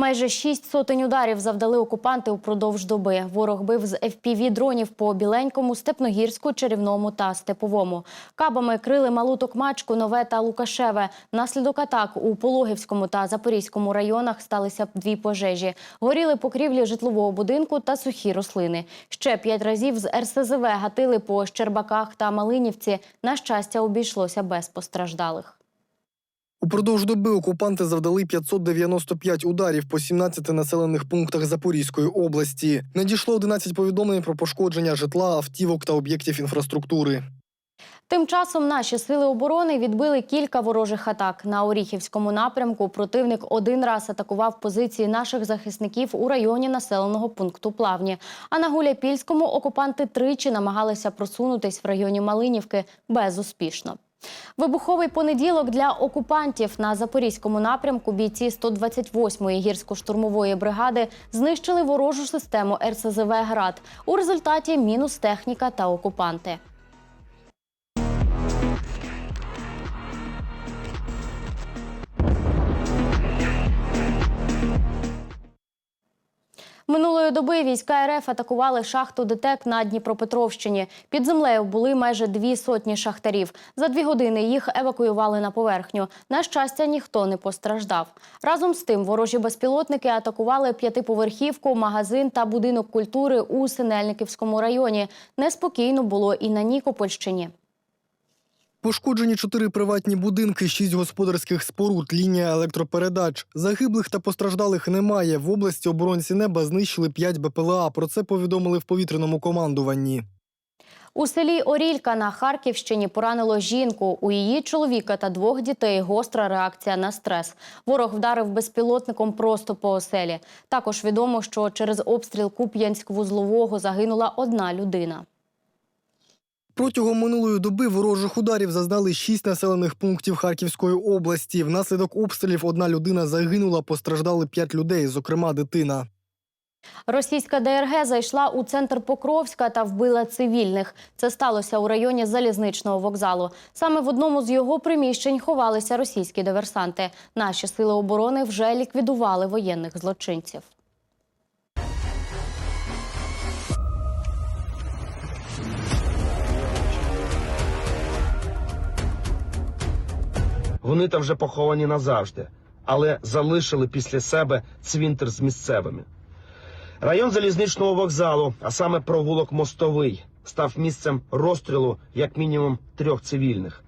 Майже шість сотень ударів завдали окупанти упродовж доби. Ворог бив з fpv дронів по Біленькому, Степногірську, Черівному та Степовому. Кабами крили Малу Токмачку, Нове та Лукашеве. Внаслідок атак у Пологівському та Запорізькому районах сталися дві пожежі. Горіли покрівлі житлового будинку та сухі рослини. Ще п'ять разів з РСЗВ гатили по Щербаках та Малинівці. На щастя, обійшлося без постраждалих. Упродовж доби окупанти завдали 595 ударів по 17 населених пунктах Запорізької області. Надійшло 11 повідомлень про пошкодження житла, автівок та об'єктів інфраструктури. Тим часом наші сили оборони відбили кілька ворожих атак. На Оріхівському напрямку противник один раз атакував позиції наших захисників у районі населеного пункту Плавні. А на Гуляпільському окупанти тричі намагалися просунутись в районі Малинівки безуспішно. Вибуховий понеділок для окупантів на запорізькому напрямку бійці 128-ї гірсько-штурмової бригади знищили ворожу систему РСЗВ «Град». У результаті мінус техніка та окупанти. Минулої доби війська РФ атакували шахту ДТЕК на Дніпропетровщині. Під землею були майже дві сотні шахтарів. За дві години їх евакуювали на поверхню. На щастя, ніхто не постраждав. Разом з тим, ворожі безпілотники атакували п'ятиповерхівку, магазин та будинок культури у Синельниківському районі. Неспокійно було і на Нікопольщині. Пошкоджені чотири приватні будинки, шість господарських споруд, лінія електропередач. Загиблих та постраждалих немає. В області оборонці неба знищили 5 БПЛА. Про це повідомили в повітряному командуванні. У селі Орілька на Харківщині поранило жінку. У її чоловіка та двох дітей гостра реакція на стрес. Ворог вдарив безпілотником просто по оселі. Також відомо, що через обстріл Куп'янськ-Вузлового загинула одна людина. Протягом минулої доби ворожих ударів зазнали шість населених пунктів Харківської області. Внаслідок обстрілів одна людина загинула, постраждали п'ять людей, зокрема дитина. Російська ДРГ зайшла у центр Покровська та вбила цивільних. Це сталося у районі залізничного вокзалу. Саме в одному з його приміщень ховалися російські диверсанти. Наші сили оборони вже ліквідували воєнних злочинців. Вони там вже поховані назавжди, але залишили після себе цвинтар з місцевими. Район залізничного вокзалу, а саме провулок Мостовий, став місцем розстрілу як мінімум трьох цивільних.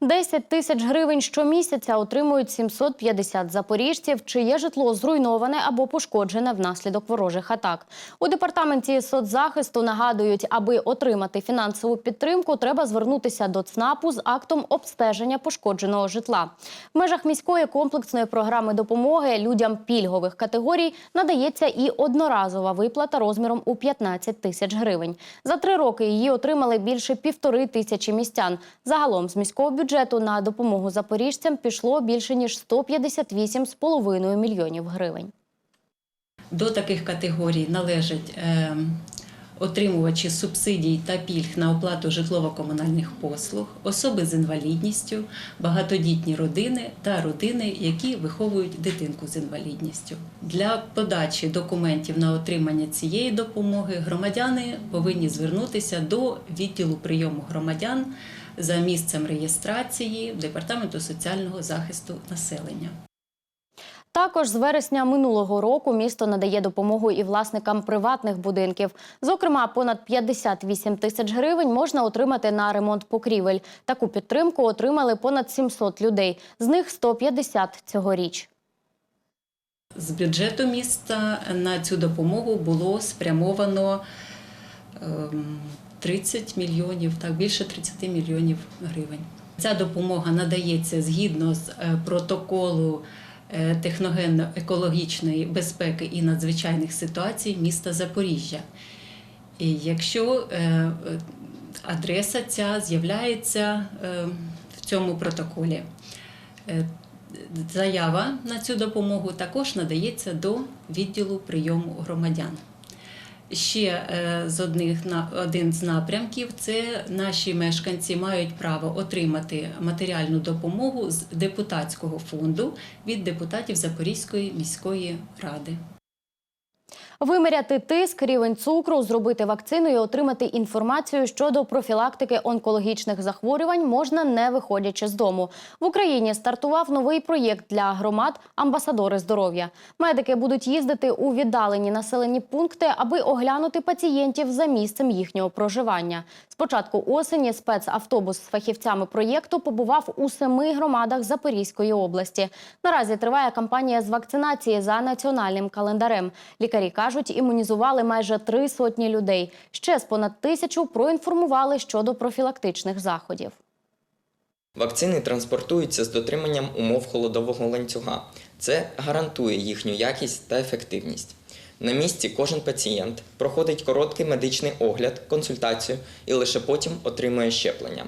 10 тисяч гривень щомісяця отримують 750 запоріжців, чиє житло зруйноване або пошкоджене внаслідок ворожих атак. У департаменті соцзахисту нагадують, аби отримати фінансову підтримку, треба звернутися до ЦНАПу з актом обстеження пошкодженого житла. В межах міської комплексної програми допомоги людям пільгових категорій надається і одноразова виплата розміром у 15 тисяч гривень. За три роки її отримали більше півтори тисячі містян. Загалом з міського бюджету на допомогу запоріжцям пішло більше ніж 158,5 мільйонів гривень. До таких категорій належать е, отримувачі субсидій та пільг на оплату житлово-комунальних послуг, особи з інвалідністю, багатодітні родини та родини, які виховують дитинку з інвалідністю. Для подачі документів на отримання цієї допомоги громадяни повинні звернутися до відділу прийому громадян за місцем реєстрації Департаменту соціального захисту населення. Також з вересня минулого року місто надає допомогу і власникам приватних будинків. Зокрема, понад 58 тисяч гривень можна отримати на ремонт покрівель. Таку підтримку отримали понад 700 людей. З них 150 цьогоріч. З бюджету міста на цю допомогу було спрямовано ем, 30 мільйонів, так більше 30 мільйонів гривень. Ця допомога надається згідно з е, протоколу е, техногенно-екологічної безпеки і надзвичайних ситуацій міста Запоріжжя. І якщо е, адреса ця з'являється в цьому протоколі, заява на цю допомогу також надається до відділу прийому громадян. Ще е, з одних на один з напрямків це наші мешканці мають право отримати матеріальну допомогу з депутатського фонду від депутатів Запорізької міської ради. Виміряти тиск, рівень цукру, зробити вакцину і отримати інформацію щодо профілактики онкологічних захворювань можна не виходячи з дому. В Україні стартував новий проєкт для громад Амбасадори здоров'я. Медики будуть їздити у віддалені населені пункти, аби оглянути пацієнтів за місцем їхнього проживання. З початку осені спецавтобус з фахівцями проєкту побував у семи громадах Запорізької області. Наразі триває кампанія з вакцинації за національним календарем. Лікарі кажуть, імунізували майже три сотні людей. Ще з понад тисячу проінформували щодо профілактичних заходів. Вакцини транспортуються з дотриманням умов холодового ланцюга. Це гарантує їхню якість та ефективність. На місці кожен пацієнт проходить короткий медичний огляд, консультацію і лише потім отримує щеплення.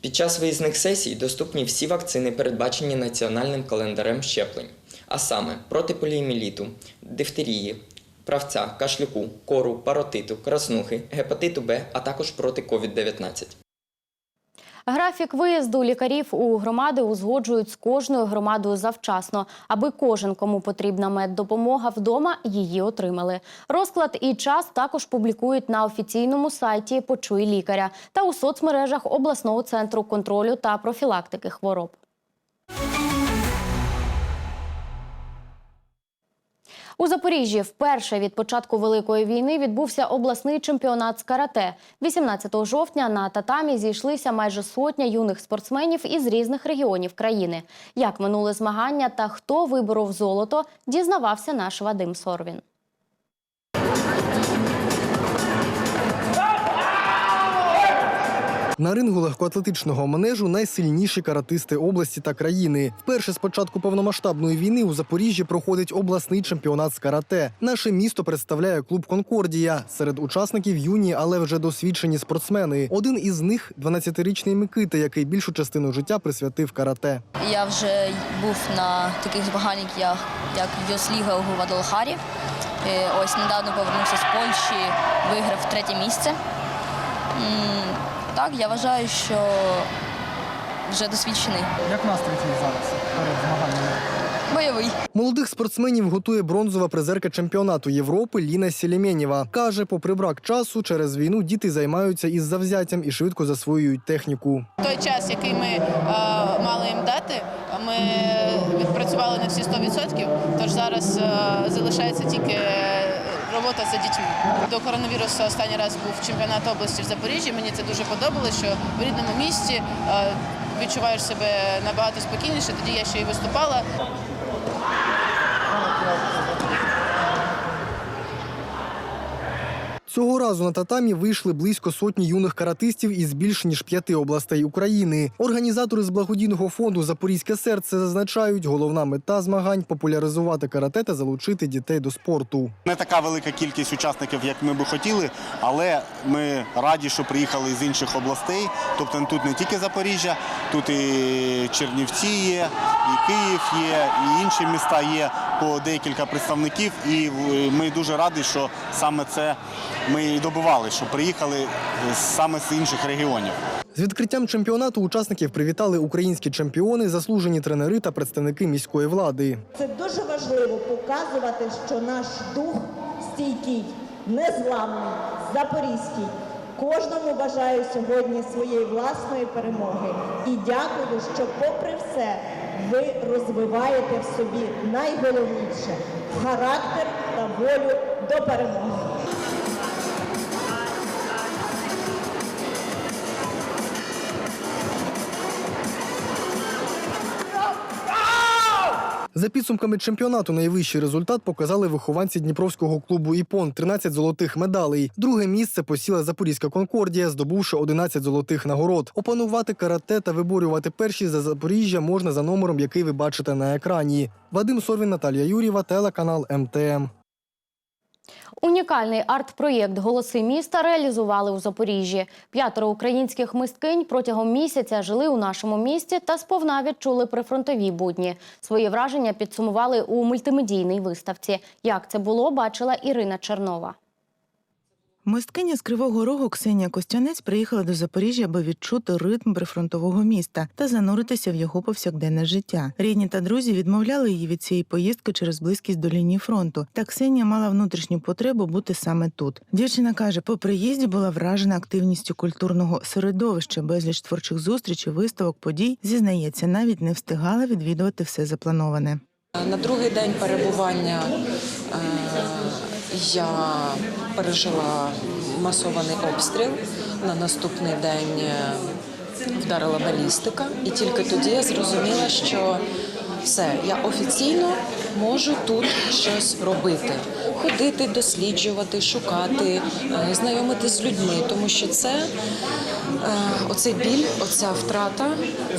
Під час виїзних сесій доступні всі вакцини, передбачені національним календарем щеплень, а саме проти поліоміеліту, дифтерії, правця, кашлюку, кору, паротиту, краснухи, гепатиту Б, а також проти COVID-19. Графік виїзду лікарів у громади узгоджують з кожною громадою завчасно, аби кожен, кому потрібна меддопомога вдома, її отримали. Розклад і час також публікують на офіційному сайті Почуй лікаря та у соцмережах обласного центру контролю та профілактики хвороб. У Запоріжжі вперше від початку Великої війни відбувся обласний чемпіонат з карате. 18 жовтня на татамі зійшлися майже сотня юних спортсменів із різних регіонів країни. Як минули змагання та хто виборов золото, дізнавався наш Вадим Сорвін. На рингу легкоатлетичного манежу найсильніші каратисти області та країни. Вперше з початку повномасштабної війни у Запоріжжі проходить обласний чемпіонат з карате. Наше місто представляє клуб Конкордія. Серед учасників юні, але вже досвідчені спортсмени. Один із них 12-річний Микита, який більшу частину життя присвятив карате. Я вже був на таких змаганнях, як, Йосліга у Гвадалахарі. Е, Ось недавно повернувся з Польщі, виграв третє місце. Так, я вважаю, що вже досвідчений. Як настрій зараз перед змаганнями? Бойовий. Молодих спортсменів готує бронзова призерка чемпіонату Європи Ліна Селємєнєва. Каже, попри брак часу, через війну діти займаються із завзяттям і швидко засвоюють техніку. той час, який ми е, мали їм дати, ми відпрацювали на всі 100%, тож зараз е, залишається тільки робота за дітьми. До коронавірусу останній раз був чемпіонат області в Запоріжжі. Мені це дуже подобалося, що в рідному місті е, відчуваєш себе набагато спокійніше. Тоді я ще й виступала. Цього разу на татамі вийшли близько сотні юних каратистів із більш ніж п'яти областей України. Організатори з благодійного фонду Запорізьке серце зазначають, головна мета змагань популяризувати карате та залучити дітей до спорту. Не така велика кількість учасників, як ми би хотіли, але ми раді, що приїхали з інших областей. Тобто тут не тільки Запоріжжя, тут і Чернівці є, і Київ є, і інші міста є по декілька представників. І ми дуже раді, що саме це ми і добивали, що приїхали е, саме з інших регіонів. З відкриттям чемпіонату учасників привітали українські чемпіони, заслужені тренери та представники міської влади. Це дуже важливо показувати, що наш дух стійкий, незламний, запорізький. Кожному бажаю сьогодні своєї власної перемоги і дякую, що, попри все, ви розвиваєте в собі найголовніше характер та волю до перемоги. За підсумками чемпіонату найвищий результат показали вихованці Дніпровського клубу Іпон 13 золотих медалей. Друге місце посіла Запорізька Конкордія, здобувши 11 золотих нагород. Опанувати карате та виборювати перші за Запоріжжя можна за номером, який ви бачите на екрані. Вадим Сорвін, Наталія Юрієва, телеканал МТМ. Унікальний арт-проєкт Голоси міста реалізували у Запоріжжі. П'ятеро українських мисткинь протягом місяця жили у нашому місті та сповна відчули прифронтові будні. Свої враження підсумували у мультимедійній виставці. Як це було, бачила Ірина Чернова. Мисткиня з Кривого Рогу Ксенія Костянець приїхала до Запоріжжя, аби відчути ритм прифронтового міста та зануритися в його повсякденне життя. Рідні та друзі відмовляли її від цієї поїздки через близькість до лінії фронту. Та Ксенія мала внутрішню потребу бути саме тут. Дівчина каже, по приїзді була вражена активністю культурного середовища, безліч творчих зустрічей, виставок, подій. Зізнається, навіть не встигала відвідувати все заплановане. На другий день перебування я пережила масований обстріл. На наступний день е, вдарила балістика, і тільки тоді я зрозуміла, що все, я офіційно можу тут щось робити. Ходити, досліджувати, шукати, е, знайомитись з людьми, тому що це е, оцей біль, оця втрата,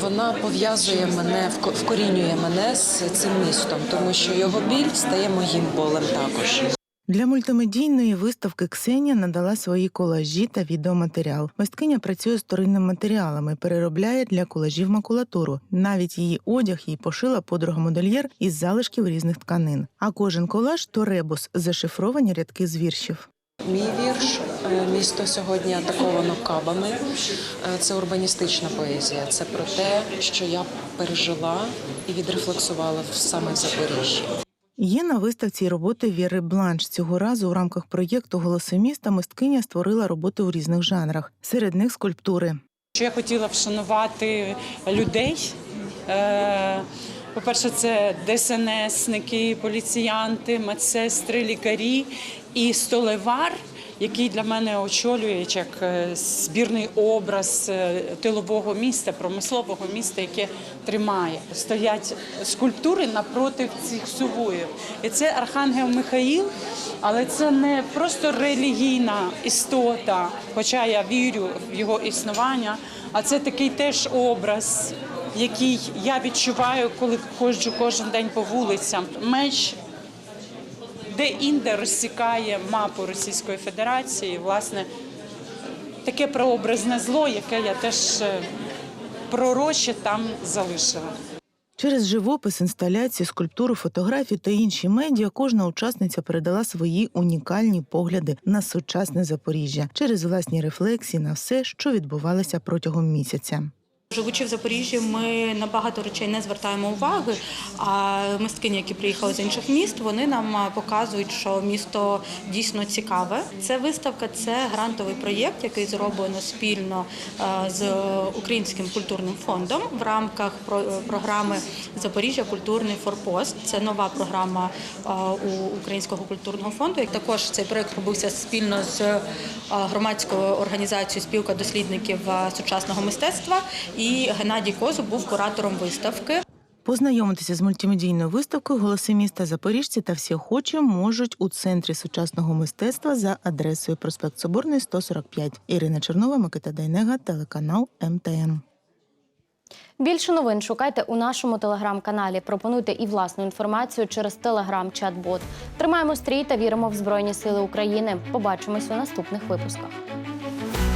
вона пов'язує мене, вко- вкорінює мене з цим містом, тому що його біль стає моїм болем також. Для мультимедійної виставки Ксенія надала свої колажі та відеоматеріал. Мисткиня працює з вторинними матеріалами, переробляє для колажів макулатуру. Навіть її одяг їй пошила подруга модельєр із залишків різних тканин. А кожен колаж то ребус, зашифровані рядки з віршів. Мій вірш е, місто сьогодні атаковано кабами. Е, Це урбаністична поезія. Це про те, що я пережила і відрефлексувала саме в Запоріжжі. Є на виставці роботи Віри Бланш. Цього разу у рамках проєкту Голоси міста мисткиня створила роботи у різних жанрах. Серед них скульптури. Що я хотіла вшанувати людей. Е, По-перше, це ДСНСники, поліціянти, медсестри, лікарі і столевар, який для мене очолює як е, збірний образ е, тилового міста, промислового міста, яке тримає. Стоять скульптури напроти цих сувоїв. І це Архангел Михаїл, але це не просто релігійна істота, хоча я вірю в його існування, а це такий теж образ, який я відчуваю, коли ходжу кожен день по вулицям. Меч де-інде розсікає мапу Російської Федерації. Власне, таке прообразне зло, яке я теж е, пророче там залишила. Через живопис, інсталяції, скульптуру, фотографії та інші медіа кожна учасниця передала свої унікальні погляди на сучасне Запоріжжя через власні рефлексії на все, що відбувалося протягом місяця. Живучи в Запоріжжі, ми на багато речей не звертаємо уваги. А мисткині, які приїхали з інших міст, вони нам показують, що місто дійсно цікаве. Це виставка, це грантовий проєкт, який зроблено спільно з Українським культурним фондом в рамках про- програми Запоріжжя Культурний форпост. Це нова програма у Українського культурного фонду. Також цей проєкт робився спільно з громадською організацією Спілка дослідників сучасного мистецтва. І Геннадій Козуб був куратором виставки. Познайомитися з мультимедійною виставкою Голоси міста Запоріжці та всі охочі можуть у центрі сучасного мистецтва за адресою проспект Соборний 145. Ірина Чернова, Микита Дайнега, телеканал МТМ. Більше новин шукайте у нашому телеграм-каналі. Пропонуйте і власну інформацію через телеграм-чат-бот. Тримаємо стрій та віримо в Збройні Сили України. Побачимось у наступних випусках.